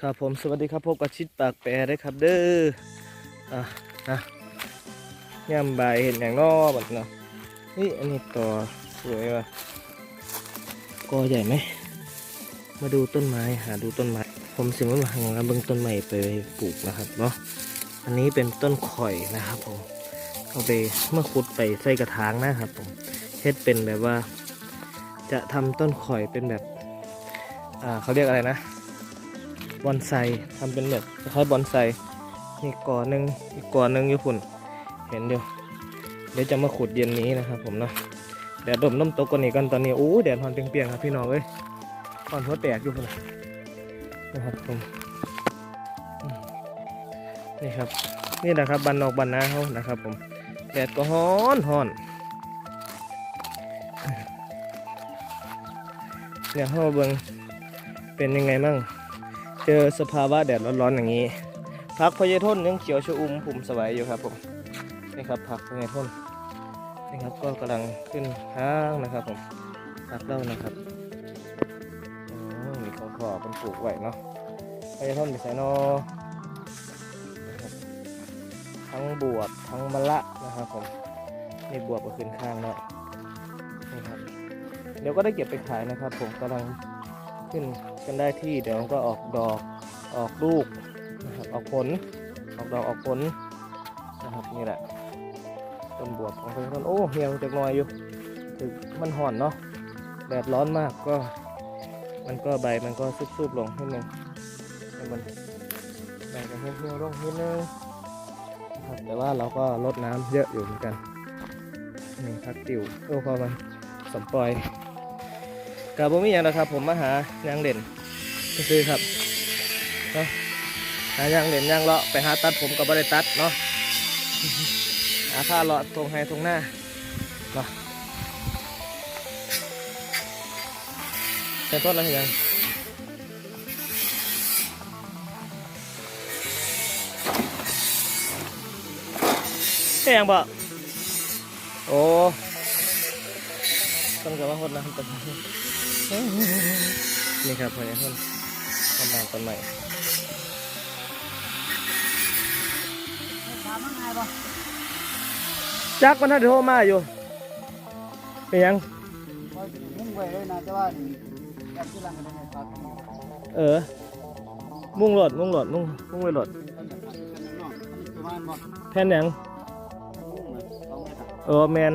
ครับผมสวัสดีครับพบกับชิดปากแปรได้ครับเด้ออะนะย่ำบเห็นอย่างนอแบบเนาะนี่อันนี้ต่อสวยว่ะกอใหญ่ไหมมาดูต้นไม้หาดูต้นไม้ผมสิมาหางเบิ่งต้นไม้ไปปลูกนะครับเนาะอันนี้เป็นต้นข่อยนะครับผมเอาไปเมื่อขุดไปใส่กระถางนะครับผมเฮ็ดเป็นแบบว่า จะทำต้นข่อยเป็นแบบอ่าเขาเรียกอะไรนะ บอนไซทำเป็นแบบคล้ายบอนไซนี่ก่อหนึ่งอีกก่อหนึ่งอยู่ฝุ่นเห็นอยู่เดี๋ยวจะมาขุดเย็นนี้นะครับ ผมเนาะแดดดมน้ำตกกันนี่กันตอนนี้โอ้แดดฮอนเปียงๆครับพี่น้องเอ้ยฮอนหัวแตกอยู่ฝุ่นนะครับผมนี่ครับนี่แหละครับบันนอกบันนาเขานะครับ ผมแดดก็ฮ้อนฮ้อนเนี่ยเขาเบิ่งเป็นยังไงมั่ง เจอสภาวะแดดร้อนๆอย่างนี้พักพยาทนยังเขียวชอุ่มผมสบายอยู่ครับผมนี่ครับผักพยาทนนี่ครับก็กำลังขึ้นห้างนะครับผมผักเล่านะครับอ๋อมีของขอเป็นปลูกไว้เนาะพยาทนไปใส่นอทั้งบวบทั้งมะละนะครับผมนี่บวบก็ขึ้นข้างเนาะนี่ครับเดี๋ยวก็ได้เก็บไปขายนะครับ ผมกำลัง ขึ้นกันได้ที่เดี๋ยวมันก็ออกดอกออกลูกนะครับออกผลออกดอกออกผลนะครับนี่แหละต้นบวบของเพื่อนโอ้เหี่ยวจากน่อยอยู่ถึงมันห่อนเนาะแดดร้อนมากก็ มันก็ใบมันก็ซุบๆลงนิดนึงให้มันใบกันเหี่ยวๆลงนิดนึงนะครับแต่ว่าเราก็ลดน้ำเยอะอยู่เหมือนกันนี่พักติวเพื่อพอมันสมปล่อย กับผมมีอย่างนะครับ ผมมาหายางเด่นซื้อครับเนาะหายางเด่นยางเลาะไปหาตัดผมกับบริตัดเนาะหาค่าเลาะตรงไฮตรงหน้าเนาะแต่ต้นอะไรยังเฮ้ยังบ่โอ้ต้นกับว่าคนนะต้น นี่ครับพญาต้นต้นไม้ต้นใหม่จักมันทันโทรมาอยู่เป็นยังมุ่งไว้เลยนะแต่ว่าอยากที่หลังกันได้ครับเออ มุ่งโหลดมุ่งโหลดมุ่งมุ่งไปโหลดแผ่นยังงเออแมน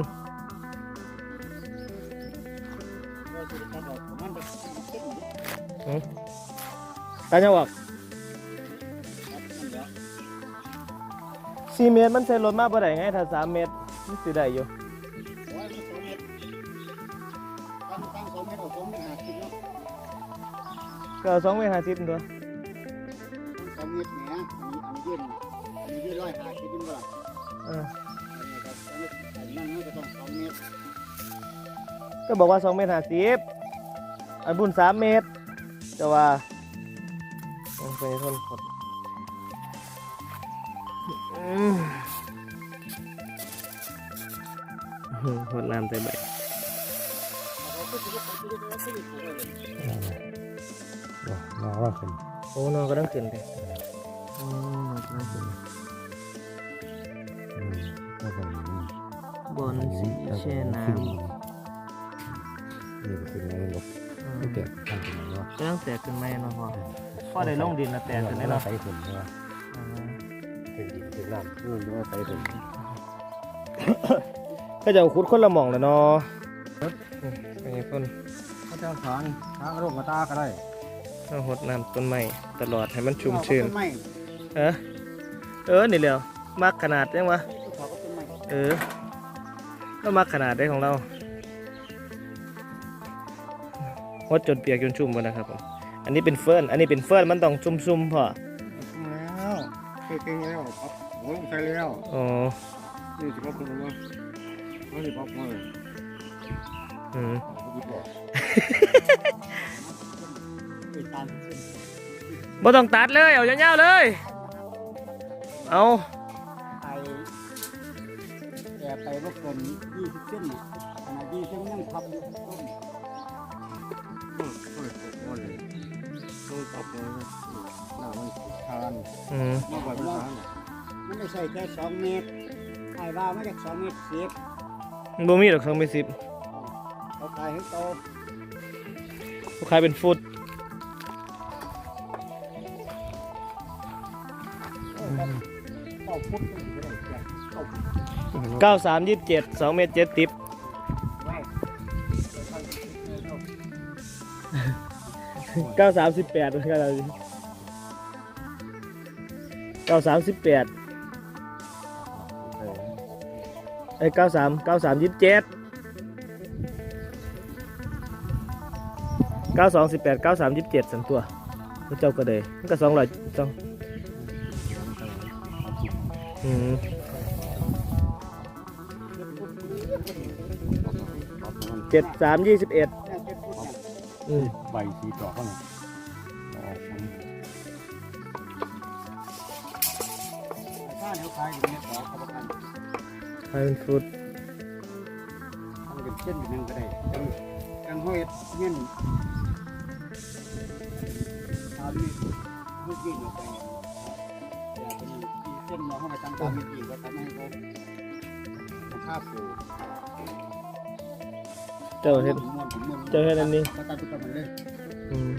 ตัดออกประมาณแบบขึ้นครับตาจะบอกนั่นแหละสี่เมตรมันใช้รถมากปะได้ไงถ้าสามเมตรมันสิได้อยู่โอ้ยมันสองเมตรตั้งตั้งสองเมตรเอาสองเมตรห้าสิบเนาะก็เอาสองเมตรห้าสิบตัวตั้งสองเมตรแหมอันนี้อันนี้ยืนอันนี้ยืนร้อยห้าสิบเป็นบ่ล่ะ ก็บอกว่าสองเมตรห้าสิบอันบุญสามเมตรจะว่าโอ้ยพญาต้นหดอืมอื้อหดน้ำใส่ใบเราก็สิเอาสิเอาสิปลูกไว้เลยนอว่าขึ้นโอ้นอนก็ต้องขึ้นเลยอืมนอนก็ต้องขึ้นอืมว่าขึ้นอืมบนสีแช่น้ นี่ก็ขึ้นในลบำไม่แตกทางขึ้นมาว่าก็ต้องแตกขึ้นไหมเนาะพ่อพ่อได้ลงดินแล้วแตกขึ้นไหมเนาะใส่ขึ้นใช่ไหมขึ้นดินขึ้นน้ำนู่นว่าใส่ขึ้นก็จะเอาคุดคนละหม่องแล้วเนาะเป็นไงต้นเขาจะทางทางโรคมาตาก็ได้ต้องหดน้ำต้นไม้ตลอดให้มันชุ่มชื้นต้นไม้เออเออนี่แหล้วมักขนาดยังวะเออก็มักขนาดได้ของเรา หดจนเปียกจนชุ่มหมดนะครับผมอันนี้เป็นเฟิร์นอันนี้เป็นเฟิร์นมันต้องชุ่มๆพอแล้วเก่งแล้วครับโอ้ยใช่แล้วอ๋อนี่จะพักคนว่าเขาจะพักมาเลยอืมเขาดีกว่าติดตามบ่ต้องตัดเลยเอายาวๆเลย เอาไปแอบไปรบกวนยี่สิบเส้นน่ะขณะยี่สิบเส้นยังพับอยู่ นโอ้ยโอ้ยโอ้ยโอ้ตกเลยหน้ามันทานอืมมาบ่อยมากมันได้ใส่แค่สองเมตรไอ้ว่ามาจากสองเมตรสิบมันบ่มีดอกสองเมตรสิบเขาขายให้โตลูกค้ายเป็นฟุตเข้าปุ๊บก็อยู่ได้แค่เข้าเก้าสามยี่สิบเจ็ดสองเมตรเจ็ดติบ เก้าสามสิบแปดเก้าสามสิบแปดไอ้เก้าสามเก้าสามยี่สิบเจ็ดเก้าสองสิบแปดเก้าสามยี่สิบเจ็ดสันตัวพระเจ้าก็เลยมันก็สองร้อยสองอืมเจ็ดสามยี่สิบเอ็ดอืม ใบสีดอกเขาเนี่ย ถ้าเขาขายอยู่เนี่ยขอเขาประกันให้เป็นฟุตทำเป็นเส้นอยู่นึงก็ได้จังจังห้อยเงี้ยตามนี้ห้อยยิงออกไปอย่าเป็นที่เส้นมาเข้าไปตั้งตามนี้ยิงก็ทำให้เขาข้าปูเจ้าเห็นเจอเฮ็ดอันนี้ก็ตัดทุกคนเลยอืม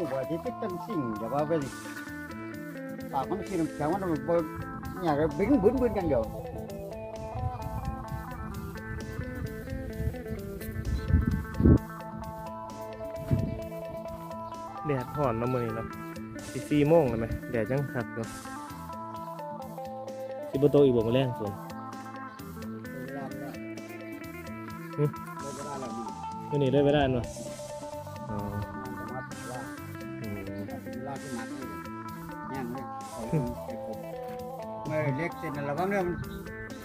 ลูกว่าที่ติดตั้งสิ่งแต่ว่าเป็นปากมันสีน้ำแข็งมันบ่อยากจะบิ้งบึ้นบึ้นกันเดียวแดดห่อนมาเมื่อนี้เนาะสิสี่โมงแล้วไหมแดดยังคักอยู่สิบโตอีกบ่มาแรงส่วนเวลาแล้วหึเวลาแล้วนี่มื่อนี้ได้เวลาอันว ย่างเลยเขาเป็นไอ้ผมเมื่อเล็กเสร็จแล้วระวังเรื่องมัน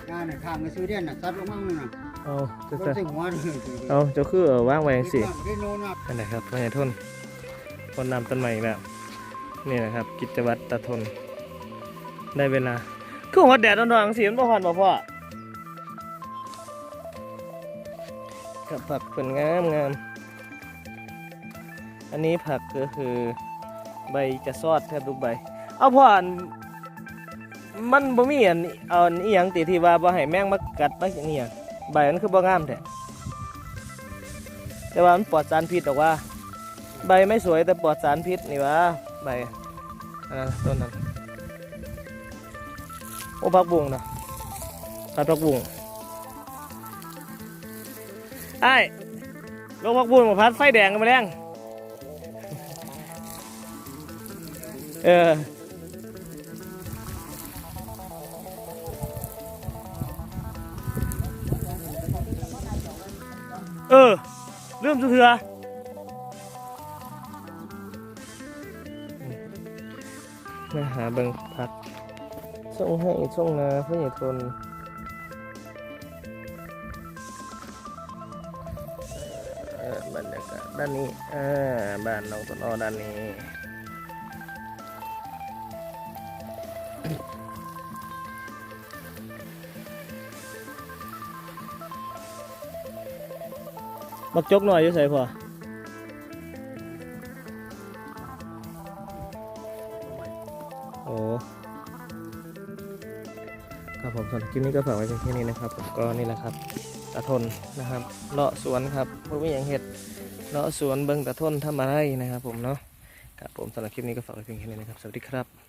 งานน่ะข้างไปซื้อเด่นน่ะซัดลงมั่งน่ะเอาจะก็จะใส่หัวเลยเอาเจ้าคือเอาว่างไว้จังสิได้โน่นน่ะอันไหนครับพ่อใหญ่ทนคนนำต้นใหม่อีกแล้วนี่นะครับ กิจวัตรตาทน ได้เวลาคือหัวแดดร้อนๆสีมันบ่ฮ้อนบ่พ่อกับผักผลงามงามอันนี้ผักก็คือใบจะซอดแทบทุกใบ เอาพ่ออันมันบ่มีอันเอาอันอีหยังติที่ว่าบ่ให้แมงมากัดมาเนี่ยใบมันคือบ่งามแท้แต่ว่ามันปลอดสารพิษหรอกว่า ใบไม่สวยแต่ปลอดสารพิษนี่วะใบอันนั้นต้นนั้นโอ้ผักบุ้งนะผัดผักบุ้งไอ้ลงผักบุ้งมาพัดไฟแดงกันมาแรงเออ เออเริ่มสุเถือมาหาเบิงพักส่งให้ส่งนาเพื่ออย่าทนบรรยากาศด้านนี้อ่าบ้านน้องต้นอ้อด้านนี้ บักจกหน่อยอยู่ใส่พอโอ้ครับผมสำหรับคลิปนี้ก็ฝากไว้เพียงแค่นี้นะครับผมก็นี่แหละครับตาทนนะครับเลาะสวนครับพื่อไม่อย่างเห็ดเลาะสวนเบิ้งตาทนทำอะไรนะครับผมเนาะครับผมสำหรับคลิปนี้ก็ฝากไว้เพียงแค่นี้นะครับ สวัสดีครับ